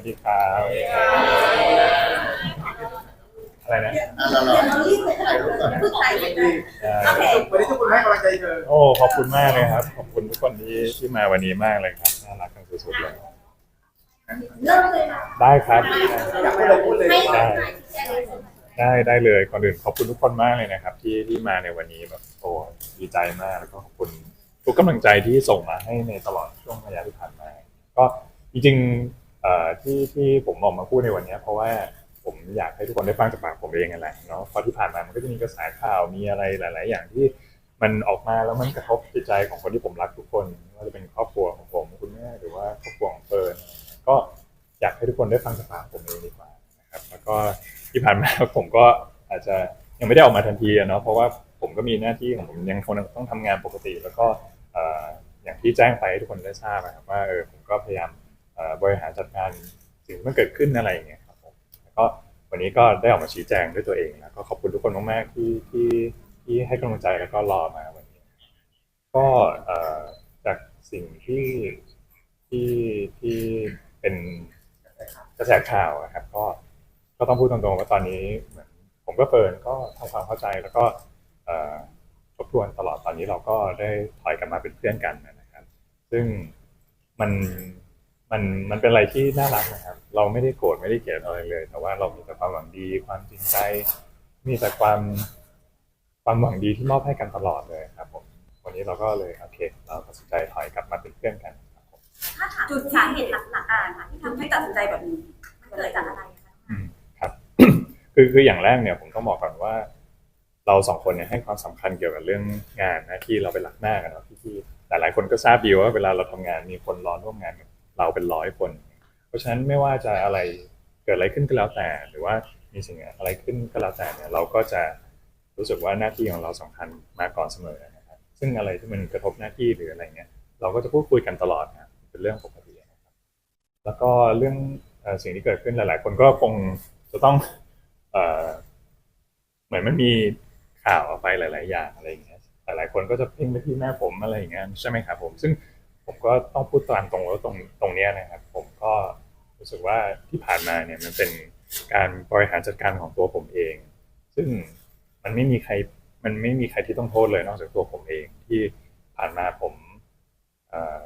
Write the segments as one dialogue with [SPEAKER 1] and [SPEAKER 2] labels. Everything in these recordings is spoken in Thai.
[SPEAKER 1] วัสดีครับอะไรนะ
[SPEAKER 2] อะเราเราถ่ายรูปก่อน
[SPEAKER 3] ถ่ายรูปก่อน
[SPEAKER 1] ได้
[SPEAKER 3] โอเค
[SPEAKER 2] วันนี้ทุกคนให้กำลังใจเธอ
[SPEAKER 1] โอ้ขอบคุณมากเลยครับ ขอบคุณทุกคนที่ที่มาวันนี้มากเลยครับน่ารักกันสุดๆเลย
[SPEAKER 3] เริ่มเลยนะ
[SPEAKER 1] ได้ครับ
[SPEAKER 2] อยากพูดอะไรพูดเลย
[SPEAKER 3] ให้
[SPEAKER 1] ได้
[SPEAKER 3] ถ่ายที่แจ้งเลย
[SPEAKER 1] ได้ได้เลยก่อนอื่นขอบคุณทุกคนมากเลยนะครับ ที่ที่มาในวันนี้แบบโอ้ดีใจมากแล้วก็ขอบคุณทุกกำลังใจที่ส่งมาให้ในตลอดช่วงระยะที่ผ่านมา ก็จริงๆเอ่อ ที่ที่ผมออกมาพูดในวันนี้เพราะว่าผมอยากให้ทุกคนได้ฟังจากปากผมเองนั่นแหละเนาะเพราะที่ผ่านมามันก็จะมีกระแสข่าวมีอะไรหลาย ๆ อย่างที่มันออกมาแล้วมันกระทบจิตใจของคนที่ผมรักทุกคนไม่ว่าจะเป็นครอบครัวของผมคุณแม่หรือว่าครอบครัวของเฟิร์นก็อยากให้ทุกคนได้ฟังจากปากผมเองดีกว่านะครับแล้วก็ที่ผ่านมาผมก็อาจจะยังไม่ได้ออกมาทันทีเนาะเพราะว่าผมก็มีหน้าที่ของผมยังคงต้องทำงานปกติ แล้วก็อย่างที่แจ้งไปให้ทุกคนได้ทราบนะครับว่าเออผมก็พยายาม บริหารจัดการสิ่งที่มันเกิดขึ้นอะไรอย่างเงี้ยครับผมแล้วก็วันนี้ก็ได้ออกมาชี้แจงด้วยตัวเองแล้วก็ขอบคุณทุกคนมากๆที่ที่ที่ให้กำลังใจแล้วก็รอมาวันนี้ ก็จากสิ่งที่ที่ที่เป็นกระแสข่าวอะครับ ก็ก็ต้องพูดตรงๆว่าตอนนี้เหมือนผมก็เฟินก็ทำความเข้าใจแล้วก็เอ่อทบทวนตลอดตอนนี้เราก็ได้ถอยกันมาเป็นเพื่อนกันนะครับ ซึ่งมัน มันมันเป็นอะไรที่น่ารักนะครับ เราไม่ได้โกรธไม่ได้เกลียดอะไรเลย แต่ว่าเรามีแต่ความหวังดี ความจริงใจ มีแต่ความความหวังดีที่มอบให้กันตลอดเลยครับผมวันนี้เราก็เลยโอเค เราตัดสินใจถอยกลับมาเป็นเพื่อนกันครับผม
[SPEAKER 3] ถ้าถามจุดสาเหตุหลักๆอ่าที่ทำให้ตัดสินใจแบบนี้มันเกิดจากอะไรคะ
[SPEAKER 1] อืมครับคือคืออย่างแรกเนี่ยผมต้องบอกก่อนว่า เราสองคนเนี่ยให้ความสำคัญเกี่ยวกับเรื่องงานหน้าที่เราเป็นหลักหน้ากันเนาะพี่ๆแต่หลายคนก็ทราบดีว่าเวลาเราทำงานมีคนรอร่วมงานกับ เราเป็นร้อยคน เพราะฉะนั้นไม่ว่าจะอะไรเกิดอะไรขึ้นก็แล้วแต่ หรือว่ามีสิ่งอะไรขึ้นก็แล้วแต่เนี่ยเราก็จะรู้สึกว่าหน้าที่ของเราสำคัญมาก่อนเสมอนะครับซึ่งอะไรที่มันกระทบหน้าที่หรืออะไรเงี้ยเราก็จะพูดคุยกันตลอดนะครับเป็นเรื่องปกตินะครับแล้วก็เรื่องสิ่งที่เกิดขึ้นหลาย ๆ คนก็คงจะต้องเอ่อเหมือนมันมีข่าวออกไปหลาย ๆ อย่างอะไรอย่างเงี้ยหลายๆคนก็จะเพ่งไปที่แม่ผมอะไรอย่างเงี้ยใช่ไหมครับผม ซึ่ง ผมก็ต้องพูดตามตรงว่าตรงตรงเนี้ยนะครับ ผมก็รู้สึกว่าที่ผ่านมาเนี่ยมันเป็นการบริหารจัดการของตัวผมเอง ซึ่งมันไม่มีใครมันไม่มีใครที่ต้องโทษเลยนอกจากตัวผมเอง ที่ผ่านมาผมเอ่อ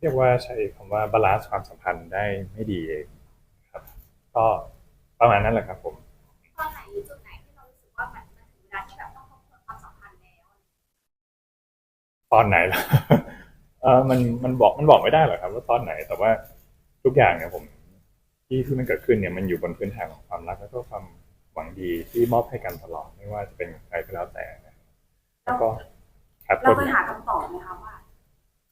[SPEAKER 1] เรียกว่าใช้คำว่าบาลานซ์ความสัมพันธ์ได้ไม่ดีเองครับ ก็ประมาณนั้นแหละครับ ผม
[SPEAKER 3] ตอนไหนหรือจุดไหนที่เรารู้สึกว่ามันมันถึงเวลาที่แบบต้องทบทวนความสัมพันธ์แล้ว
[SPEAKER 1] ตอนไหนล่ะ เออมันมันบอกมันบอกไม่ได้หรอกครับ ว่าตอนไหน แต่ว่าทุกอย่างเนี่ยผม ที่ที่มันเกิดขึ้นเนี่ยมันอยู่บนพื้นฐานของความรักแล้วก็ความหวังดีที่มอบให้กันตลอดไม่ว่าจะเป็นใครก็แล้วแต่นะแล้วก็ครับ
[SPEAKER 3] เราเคยหาคำตอบไหมคะว่า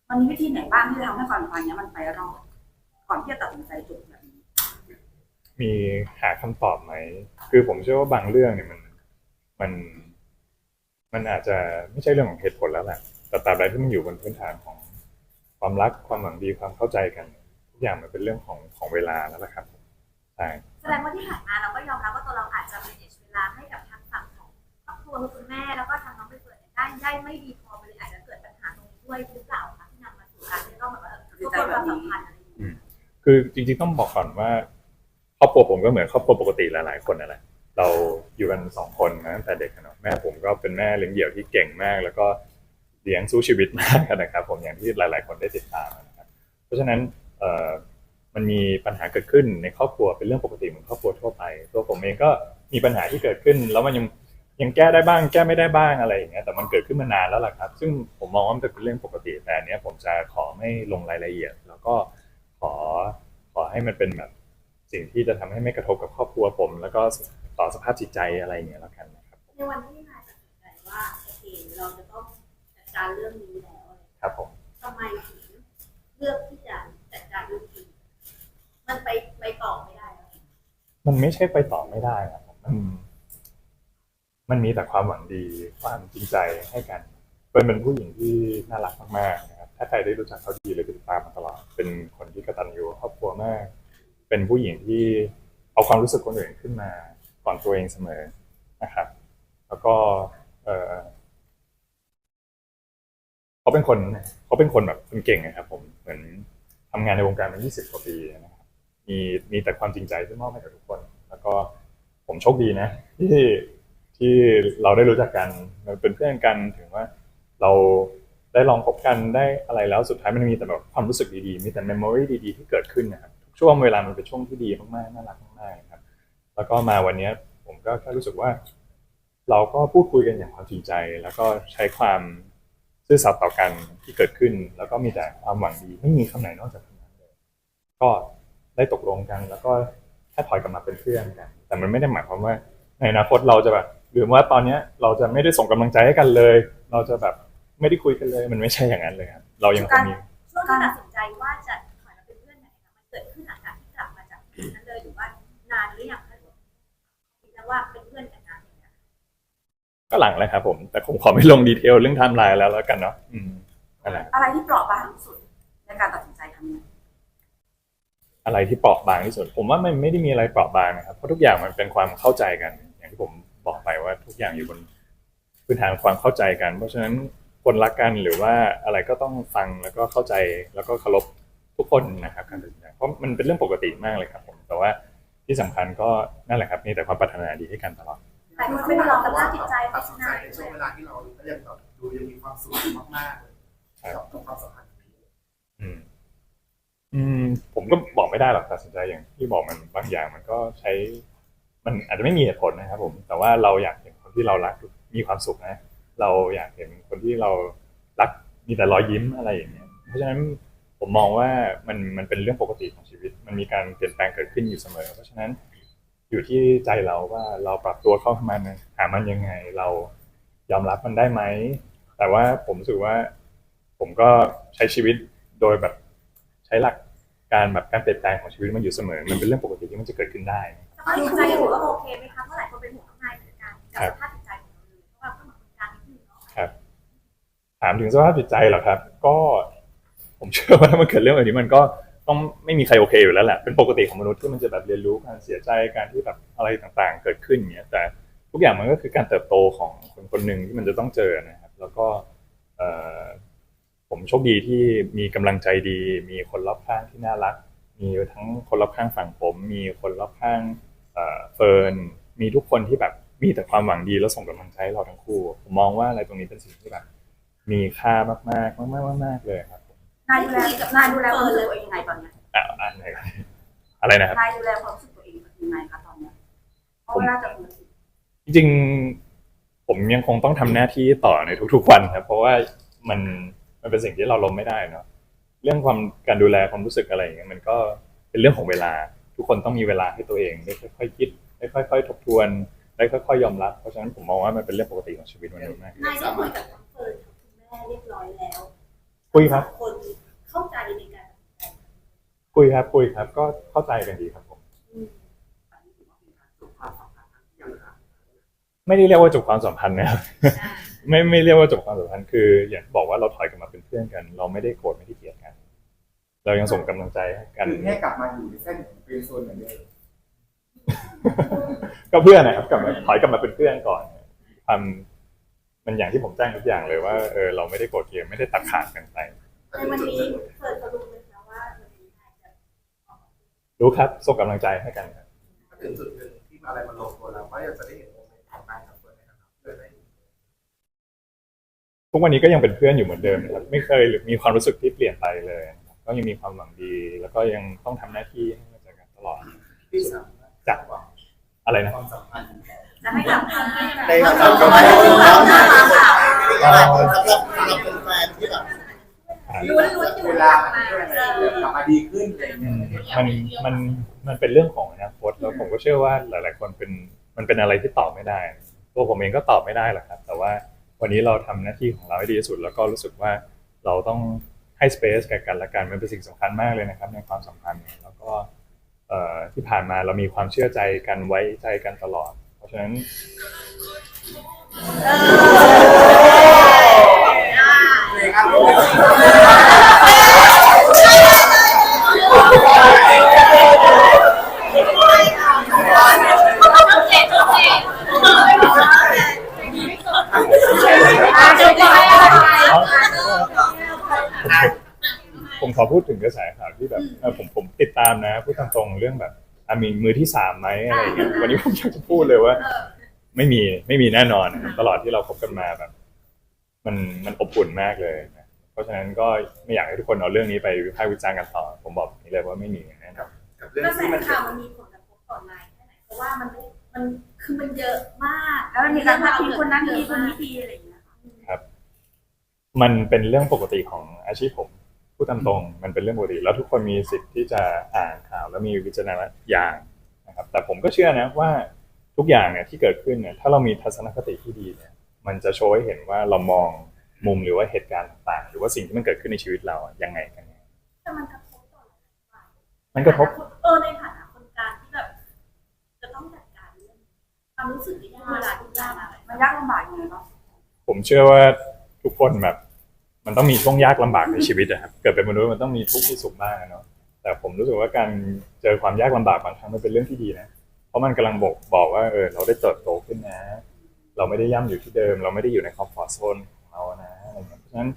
[SPEAKER 3] มันมีวิธีไหนบ้างที่จะทำให้ความสัมพันธ์เนี้ยมันไปรอดก่อนที่จะตัดสินใจจบแบบนี้
[SPEAKER 1] มีหาคำตอบไหมคือผมเชื่อว่าบางเรื่องเนี่ยมันมัน มันอาจจะไม่ใช่เรื่องของเหตุผลแล้วแหละแต่ตราบใดที่มันอยู่บนพื้นฐานของ ความรักความหวังดีความเข้าใจกันทุกอย่างมันเป็นเรื่องของของเวลาแล้วล่ะครับใช่
[SPEAKER 4] แสดงว่าที่ผ่านมาเราก็ยอมรับว่าตัวเราอาจจะ manage เวลาให้กับทางฝั่งของครอบครัวคุณแม่แล้วก็ทางน้องไปเปิดได้ได้ไม่ดีพอไปเลยอาจจะเกิดปัญหาตรงนี้ด้วยหรือเปล่าคะที่นำมาสู่การที่ต้องแบบว่าเออทบทวนความสัมพันธ์อะไรอย่างเงี้ย
[SPEAKER 1] คือจริง ๆต้องบอกก่อนว่าครอบครัวผมก็เหมือนครอบครัวปกติหลายๆคนนั่นแหละเราอยู่กันสองคนมาตั้งแต่เด็กอะเนาะแม่ผมก็เป็นแม่เลี้ยงเดี่ยวที่เก่งมาก แล้วก็ เลี้ยงสู้ชีวิตมากนะครับ ผมอย่างที่หลาย ๆ คนได้ติดตามนะครับ เพราะฉะนั้นมันมีปัญหาเกิดขึ้นในครอบครัวเป็นเรื่องปกติเหมือนครอบครัวทั่วไป ตัวผมเองก็มีปัญหาที่เกิดขึ้น แล้วมันยังยังแก้ได้บ้าง แก้ไม่ได้บ้างอะไรอย่างเงี้ยแต่มันเกิดขึ้นมานานแล้วล่ะครับ ซึ่งผมมองว่ามันเป็นเรื่องปกติ แต่เนี้ยผมจะขอไม่ลงรายละเอียด แล้วก็ขอขอให้มันเป็นแบบสิ่งที่จะทำให้ไม่กระทบกับครอบครัวผม แล้วก็ต่อสภาพจิตใจอะไรอย่างเงี้ยแล้วกันนะครับ
[SPEAKER 4] ในวันที่ การเรื่องนี้แล้วอะไรอย่างเงี้ย
[SPEAKER 1] ครับผม
[SPEAKER 4] ทำไมถึงเลือกที่จะจัดการเรื่องนี้มันไปไปต่อไม่ได้แล้ว
[SPEAKER 1] มันไม่ใช่ไปต่อไม่ได้ครับผมมันมันมีแต่ความหวังดีความจริงใจให้กันเป็นเป็นผู้หญิงที่น่ารักมากๆนะครับถ้าใครได้รู้จักเขาดีเลยติดตามมาตลอด เป็นคนที่กตัญญูครอบครัวมาก เป็นผู้หญิงที่เอาความรู้สึกคนอื่นขึ้นมาก่อนตัวเองเสมอนะครับ แล้วก็เออ เขาเป็นคนเขาเป็นคนแบบคนเก่งนะครับ ผมเหมือนทำงานในวงการมา 20 กว่าปีนะครับมีมีแต่ความจริงใจที่มอบให้กับทุกคน แล้วก็ผมโชคดีนะ ที่ที่เราได้รู้จักกันเราเป็นเพื่อนกันถึงว่าเราได้ลองคบกันได้อะไรแล้วสุดท้ายมันมีแต่แบบความรู้สึกดีๆ มีแต่เมมโมรีดีๆ ที่เกิดขึ้นนะครับทุกช่วงเวลามันเป็นช่วงที่ดีมากๆน่ารักมากๆครับ แล้วก็มาวันนี้ผมก็แค่รู้สึกว่า เราก็พูดคุยกันอย่างความจริงใจ แล้วก็ใช้ความ ซื่อสัตย์ต่อกันที่เกิดขึ้น แล้วก็มีแต่ความหวังดีไม่มีคำไหนนอกจากคำนั้นเลยก็ได้ตกลงกัน แล้วก็แค่ถอยกลับมาเป็นเพื่อนกัน แต่มันไม่ได้หมายความว่าในอนาคตเราจะแบบหรือว่าตอนเนี้ยเราจะไม่ได้ส่งกำลังใจให้กันเลย เราจะแบบไม่ได้คุยกันเลย มันไม่ใช่อย่างนั้นเลยครับเรายังคงมี
[SPEAKER 4] ช่วงที่ตัดสินใจว่าจะถอยมาเป็นเพื่อนไหนมันเกิดขึ้นหลังจากที่กลับมาจากนั้นเลยหรือว่านานหรือยังคะหรือว่าคิดแล้วว่าเป็นเพื่อนกันนานอย่างเงี้ย
[SPEAKER 1] ก็หลังเลยครับผม แต่ผมขอไม่ลงดีเทลเรื่องไทม์ไลน์แล้วแล้วกันเนาะอืมนั่นแหละ
[SPEAKER 3] อะไรที่เปราะบางที่สุดในการตัดสินใจครั้งนี้
[SPEAKER 1] อะไรที่เปราะบางที่สุด ผมว่ามันไม่ได้มีอะไรเปราะบางนะครับ เพราะทุกอย่างมันเป็นความเข้าใจกัน อย่างที่ผมบอกไปว่าทุกอย่างอยู่บนพื้นฐานความเข้าใจกัน เพราะฉะนั้นคนรักกันหรือว่าอะไรก็ต้องฟังแล้วก็เข้าใจแล้วก็เคารพทุกคนนะครับการตัดสินใจเพราะมันเป็นเรื่องปกติมากเลยครับผมแต่ว่าที่สำคัญก็นั่นแหละครับมีแต่ความปรารถนาดีให้กันตลอด
[SPEAKER 4] แต่คุณไม่ได้ลองสภาพจิตใจ
[SPEAKER 2] ตัดสินใจในช่วงเวลาที่เรายังแบบดูยังมีความสุขมากๆเลยกับความสัมพันธ์นี้
[SPEAKER 1] อืม อืม ผมก็บอกไม่ได้หรอกตัดสินใจอย่างที่บอกมันบางอย่างมันก็ใช้ มันอาจจะไม่มีเหตุผลนะครับ ผม แต่ว่าเราอยากเห็นคนที่เรารักมีความสุขนะ เราอยากเห็นคนที่เรารักมีแต่รอยยิ้มอะไรอย่างเงี้ย เพราะฉะนั้นผมมองว่ามันมันเป็นเรื่องปกติของชีวิต มันมีการเปลี่ยนแปลงเกิดขึ้นอยู่เสมอ เพราะฉะนั้น อยู่ที่ใจเราว่าเราปรับตัวเข้าหามันหามันยังไง เรายอมรับมันได้ไหม แต่ว่าผมรู้สึกว่า ผมก็ใช้ชีวิตโดยแบบใช้หลักการแบบการเปลี่ยนแปลงของชีวิตมันอยู่เสมอ มันเป็นเรื่องปกติที่มันจะเกิดขึ้นได้
[SPEAKER 4] สภาพจิตใจถือว่าโอเคไหมคะเพราะหลายคนเป็นห่วงน้องนายเหมือนกันกับสภาพจิตใจของเราเลยเพราะว่าก็เหมือนคนกลางนิดนึงเนาะ
[SPEAKER 1] ครับ ถามถึงสภาพจิตใจเหรอครับ ก็ผมเชื่อว่าถ้ามันเกิดเรื่องแบบนี้มันก็ ต้องไม่มีใครโอเคอยู่แล้วแหละเป็นปกติของมนุษย์ที่มันจะแบบเรียนรู้การเสียใจการที่แบบอะไรต่างๆ เกิดขึ้นอย่างเงี้ยแต่ทุกอย่างมันก็คือการเติบโตของคนคนหนึ่งที่มันจะต้องเจอนะครับ แล้วก็ผมโชคดีที่มีกำลังใจดี มีคนรอบข้างที่น่ารัก มีทั้งคนรอบข้างฝั่งผม มีคนรอบข้างเอ่อเฟิร์นมีทุกคนที่แบบมีแต่ความหวังดีแล้วส่งกำลังใจให้เราทั้งคู่ ผมมองว่าอะไรตรงนี้เป็นสิ่งที่แบบ มีค่ามากๆมากๆมากๆเลยครับ
[SPEAKER 3] นายดูแลนายดูแลความรู้สึกตัวเองยังไงตอนเนี้ย
[SPEAKER 1] อะอันไหนครับอะไรนะครับ
[SPEAKER 3] นายดูแลความรู้สึกตัวเองยังไงคะตอนเนี้ยเพราะเวลาจะรู้สึก
[SPEAKER 1] จริงๆผมยังคงต้องทำหน้าที่ต่อในทุกๆวันครับเพราะว่ามันมันเป็นสิ่งที่เราล้มไม่ได้เนาะเรื่องความการดูแลความรู้สึกอะไรอย่างเงี้ยมันก็เป็นเรื่องของเวลา ทุกคนต้องมีเวลาให้ตัวเองได้ค่อยๆคิดได้ค่อย ๆ ทบทวนได้ค่อย ๆ ยอมรับเพราะฉะนั้นผมมองว่ามันเป็นเรื่องปกติของชีวิตมนุษย์มาก
[SPEAKER 4] นายได้คุยกับน้องเฟิร์นกับคุณแม่เรียบร้อยแล้ว
[SPEAKER 1] คุยครับ
[SPEAKER 4] คน เข้าใจในการตัดสินใจ
[SPEAKER 1] คุยครับคุยครับ ก็เข้าใจกันดีครับผมไม่ได้เรียกว่าจบความสัมพันธ์นะครับไม่ไม่เรียกว่าจบความสัมพันธ์คืออย่างบอกว่าเราถอยกลับมาเป็นเพื่อนกัน เราไม่ได้โกรธไม่ได้เกลียดกัน เรายังส่งกำลังใจให้กัน
[SPEAKER 2] คือแค่กลับมาอยู่ในเส้นเป็นโซนเหมือนเดิม
[SPEAKER 1] ก็เพื่อนนะครับกลับมาถอยกลับมาเป็นเพื่อนก่อนทำมันอย่างที่ผมแจ้งทุกอย่างเลยว่าเออเราไม่ได้โกรธเกลียดไม่ได้ตัดขาดกันไป
[SPEAKER 4] ในวันนี้เฟิร์นเขารู้ไหมคะว่าวันนี้นายจะ
[SPEAKER 1] รู้ครับส่งกำลังใจให้กันครับ
[SPEAKER 2] ถ้าถึงจุดหนึ่งที่อะไรมันลงตัวแล้วก็อยากจะได้เห็นโมเมนต์ของการกับเฟิร์นในฐานะเพื่อนได้
[SPEAKER 1] ทุกวันนี้ก็ยังเป็นเพื่อนอยู่เหมือนเดิมนะครับไม่เคยมีความรู้สึกที่เปลี่ยนไปเลยนะครับก็ยังมีความหวังดี แล้วก็ยังต้องทำหน้าที่ให้กับกันตลอด
[SPEAKER 2] ที่สาม
[SPEAKER 1] จัดอะไรนะ
[SPEAKER 2] ความสัมพันธ์
[SPEAKER 3] จะให้กลับมา
[SPEAKER 2] ในระดับที่ไม่ได้แล้วนะสำหรับสำหรับเป็นแฟนที่แบบ
[SPEAKER 4] ลุ้นลุ้นอยู่
[SPEAKER 2] เวลา
[SPEAKER 4] ลับมา
[SPEAKER 2] กลับมาดีขึ้นอะไรอย่างเงี้ย
[SPEAKER 1] มันมันมันเป็นเรื่องของอนาคตแล้วผมก็เชื่อว่าหลาย ๆ คนเป็นมันเป็นอะไรที่ตอบไม่ได้ ตัวผมเองก็ตอบไม่ได้หรอกครับ แต่ว่าวันนี้เราทำหน้าที่ของเราให้ดีที่สุด แล้วก็รู้สึกว่าเราต้องให้ space กับกันและกันมันเป็นสิ่งสำคัญมากเลยนะครับ ในความสัมพันธ์แล้วก็เอ่อที่ผ่านมาเรามีความเชื่อใจกันไว้ใจกันตลอด เพราะฉะนั้น
[SPEAKER 2] เพลงอะ
[SPEAKER 1] ผมขอพูดถึงกระแสข่าวที่ แบบเออผมผมติดตามนะพูด ตามตรงเรื่องแบบอะมีมือที่สามไหมอะไรอย่างเงี้ยวันนี้ผมอยากจะพูดเลยว่า
[SPEAKER 4] เออ
[SPEAKER 1] ไม่มีไม่มีแน่นอนนะครับตลอดที่เราคบกันมาแบบ มันมันอบอุ่นมากเลยนะเพราะฉะนั้นก็ไม่อยากให้ทุกคนเอาเรื่องนี้ไปวิพากษ์วิจารณ์กันต่อ ผมบอกอย่างนี้เลยว่าไม่มีแน่นอน
[SPEAKER 2] กับเรื่อง
[SPEAKER 4] กระแส
[SPEAKER 2] ที่มัน
[SPEAKER 4] ข่าวมันมีผลกระทบต่อนายแค่ไหนเพราะว่ามันไม่มันคือมันเยอะมาก
[SPEAKER 3] แล้วมันมีการพาดพิงคนนั้นทีคนนี้ทีอะไรอย่างเงี้ยค่ะ
[SPEAKER 1] มันเป็นเรื่องปกติของอาชีพผม พูดตามตรงมันเป็นเรื่องปกติแล้วทุกคนมีสิทธิ์ที่จะอ่านข่าว แล้วมีวิจารณญาณนะครับ แต่ผมก็เชื่อนะว่าทุกอย่างเนี่ยที่เกิดขึ้นเนี่ยถ้าเรามีทัศนคติที่ดีเนี่ยมันจะโชว์ให้เห็นว่าเรามองมุมหรือว่าเหตุการณ์ต่างๆ หรือว่าสิ่งที่มันเกิดขึ้นในชีวิตเราอะยังไงกันแน่
[SPEAKER 4] แต่มันกระทบต่อหลายฝ่าย
[SPEAKER 1] มันกระทบ
[SPEAKER 4] เออในฐานะคนกลางที่แบบจะต้องจัดการเรื่องความรู้สึกในเวลาที่ยากอะไร
[SPEAKER 3] มันยากลำบากยังไงบ้าง
[SPEAKER 1] ผมเชื่อว่าทุกคนแบบ มันต้องมีช่วงยากลำบากในชีวิตนะครับ เกิดเป็นมนุษย์มันต้องมีทุกข์ที่สุขบ้างอะเนาะแต่ผมรู้สึกว่าการเจอความยากลำบากบางครั้งมันเป็นเรื่องที่ดีนะ เพราะมันกำลังบอกบอกว่าเออเราได้เติบโตขึ้นนะ เราไม่ได้ย่ำอยู่ที่เดิม เราไม่ได้อยู่ในคอมฟอร์ทโซนของเรานะอะไรเงี้ยเพราะฉะนั้น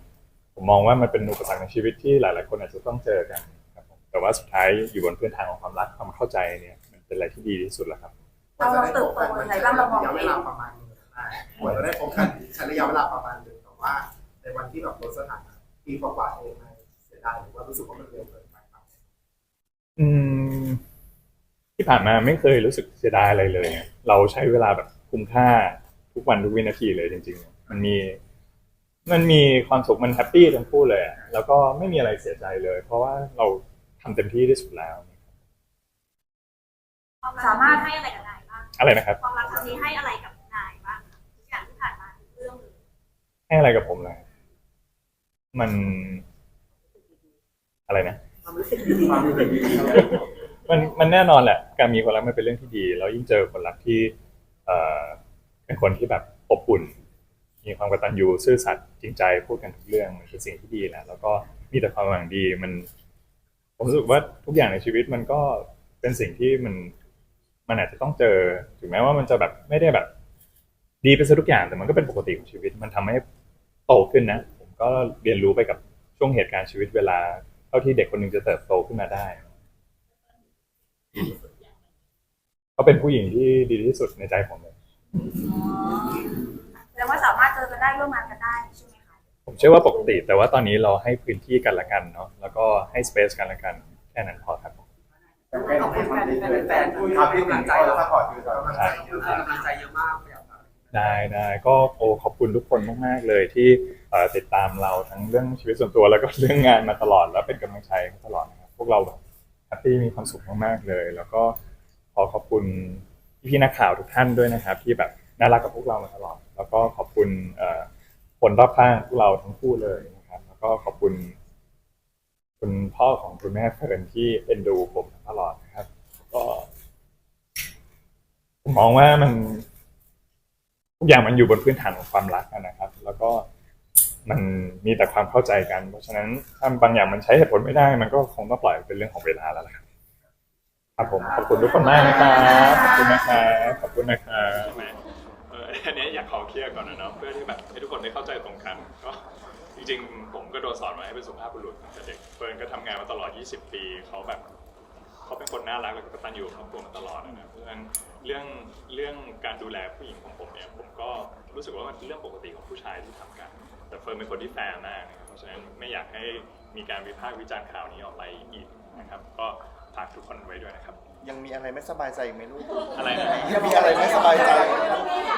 [SPEAKER 1] ผมมองว่ามันเป็นอุปสรรคในชีวิตที่หลาย ๆ คนอาจจะต้องเจอกันครับผมแต่ว่าสุดท้ายอยู่บนพื้นฐานของความรักความเข้าใจเนี่ยมันเป็นอะไรที่ดีที่สุดแล้วครับ
[SPEAKER 3] เราเราเติบโตยังไงบ้างเรามอง
[SPEAKER 2] ระยะ
[SPEAKER 3] ตัว
[SPEAKER 2] เว
[SPEAKER 3] เอง
[SPEAKER 2] ลาประมาณนึงได้กว่าจะได้พบกันใช้ระยะเวลาประมาณนึงแต่ว่า ในวันที่แบบลดสถานะปีกว่าๆเองมันเสียดายหรือว่ารู้สึกว่ามันเร็วเกินไปครับ
[SPEAKER 1] อืม ที่ผ่านมาไม่เคยรู้สึกเสียดายอะไรเลยอะเราใช้เวลาแบบคุ้มค่าทุกวันทุกวินาทีเลยจริง ๆ มันมี มันมีความสุขมันแฮปปี้ทั้งคู่เลยอะแล้วก็ไม่มีอะไรเสียใจเลย เพราะว่าเราทำเต็มที่ที่สุดแล้ว
[SPEAKER 4] สามารถให้อะไรกับนายบ้าง
[SPEAKER 1] อะไรนะครับ
[SPEAKER 4] ความรักครั้งนี้ให้อะไรกับนายบ้างคะทุกอย่างที่ผ่านมาทุกเรื่องเลย
[SPEAKER 1] ให้อะไรกับผมเลย มัน อะไรนะ
[SPEAKER 2] ความรู้สึกดีความรู้สึกดี
[SPEAKER 1] มันมันแน่นอนแหละ การมีคนรักมันเป็นเรื่องที่ดี แล้วยิ่งเจอคนรักที่ เอ่อเป็นคนที่แบบอบอุ่น มีความกตัญญูซื่อสัตย์จริงใจพูดกันทุกเรื่องมันคือสิ่งที่ดีแหละแล้วก็มีแต่ความหวังดีมันผมรู้สึกว่าทุกอย่างในชีวิตมันก็เป็นสิ่งที่มันมันอาจจะต้องเจอถึงแม้ว่ามันจะแบบไม่ได้แบบ ดีไปซะทุกอย่างแต่มันก็เป็นปกติของชีวิต มันทำให้โตขึ้นนะผม ก็เรียนรู้ไปกับช่วงเหตุการณ์ชีวิตเวลา เท่าที่เด็กคนหนึ่งจะเติบโตขึ้นมาได้เขาเป็นผู้หญิงที่ดีที่สุดในใจผมเลย
[SPEAKER 3] แสดงว่าสามารถเจอกันได้ร่วมงานกันได้ใช่ไหมคะ
[SPEAKER 1] ผมเชื่อว่าปกติ แต่ว่าตอนนี้เราให้พื้นที่กันละกันเนาะแล้วก็ให้สเปซกันละกันแค่นั้นพอครับ
[SPEAKER 2] ขอบคุณแฟนแฟนๆครับที่กำลังใจเราซัพพอร์ตคือกำลังใจเยอะกำลังใจเยอะมากอยาก
[SPEAKER 1] ได้ได้ก็โอ้ขอบคุณทุกคนมากๆเลยที่เอ่อ ติดตามเราทั้งเรื่องชีวิตส่วนตัวแล้วก็เรื่องงานมาตลอดแล้วเป็นกำลังใจตลอดนะครับพวกเราแบบแฮปปี้มีความสุขมากๆเลย แล้วก็ขอขอบคุณพี่ๆนักข่าวทุกท่านด้วยนะครับ ที่แบบน่ารักกับพวกเรามาตลอด แล้วก็ขอบคุณคนรอบข้างพวกเราทั้งคู่เลยนะครับ แล้วก็ขอบคุณ คุณพ่อของคุณแม่เฟิร์นที่เอ็นดูผมตลอดนะครับ ก็ผมมองว่ามันทุกอย่างมันอยู่บนพื้นฐานของความรักนะครับ แล้วก็ มันมีแต่ความเข้าใจกัน เพราะฉะนั้นถ้าบางอย่างมันใช้เหตุผลไม่ได้ มันก็คงต้องปล่อยเป็นเรื่องของเวลาแล้วล่ะครับครับผมขอบคุณทุกคนมากนะครับขอบคุณนะครับขอบคุณนะครับอันนี้อยากขอเคลียร์ก่อนนะเนาะเพื่อที่แบบให้ทุกคนได้เข้าใจตรงกันก็จริงๆ ผมก็โดนสอนมาให้เป็นสุภาพบุรุษตั้งแต่เด็กเฟิร์นก็ทำงานมาตลอด 20 ปีเขาแบบเขาเป็นคนน่ารักแล้วก็ตัญญูกับครอบครัวมาตลอดนะเพราะฉะนั้นเรื่องเรื่องการดูแลผู้หญิงของผมเนี่ยผมก็รู้สึกว่ามันเป็นเรื่องปกติของผู้ชายที่ทำกัน แต่เฟิร์นเป็นคนที่แฟร์มากนะครับเพราะฉะนั้นไม่อยากให้มีการวิพากษ์วิจารณ์ข่าวนี้ออกไปอีกนะครับ ก็ฝากทุกคนไว้ด้วยนะครับ
[SPEAKER 5] ยังมีอะไรไม่สบายใจอีกไหมลูก
[SPEAKER 1] อะไรนะ
[SPEAKER 5] ยังมีอะไรไม่สบายใจ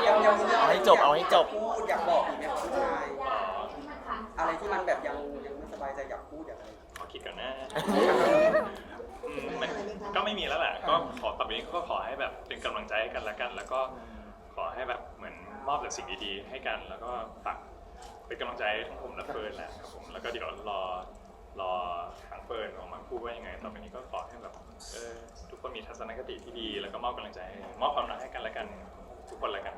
[SPEAKER 6] เอาให้จบเอาให้จบ
[SPEAKER 7] พูดอยากบอกอีกไหมครับผู้ชาย
[SPEAKER 1] อ๋อ
[SPEAKER 7] อะไรที่มันแบบยังยังไม่สบายใจอยากพูดอยากอะไร
[SPEAKER 1] ขอคิดก่อนนะอืมมันก็ไม่มีแล้วแหละ ก็ขอต่อไปนี้ก็ขอให้แบบเป็นกำลังใจให้กันละกัน แล้วก็ขอให้แบบเหมือนมอบแต่สิ่งดีๆให้กัน แล้วก็ฝาก เป็นกำลังใจให้ทั้งผมและเฟิร์นแหละครับผมแล้วก็เดี๋ยวรอรอทางเฟิร์นออกมาพูดว่ายังไงต่อไปนี้ก็ขอให้แบบเออทุกคนมีทัศนคติที่ดี แล้วก็มอบกำลังใจให้มอบความรักให้กันและกัน ทุกคนละกัน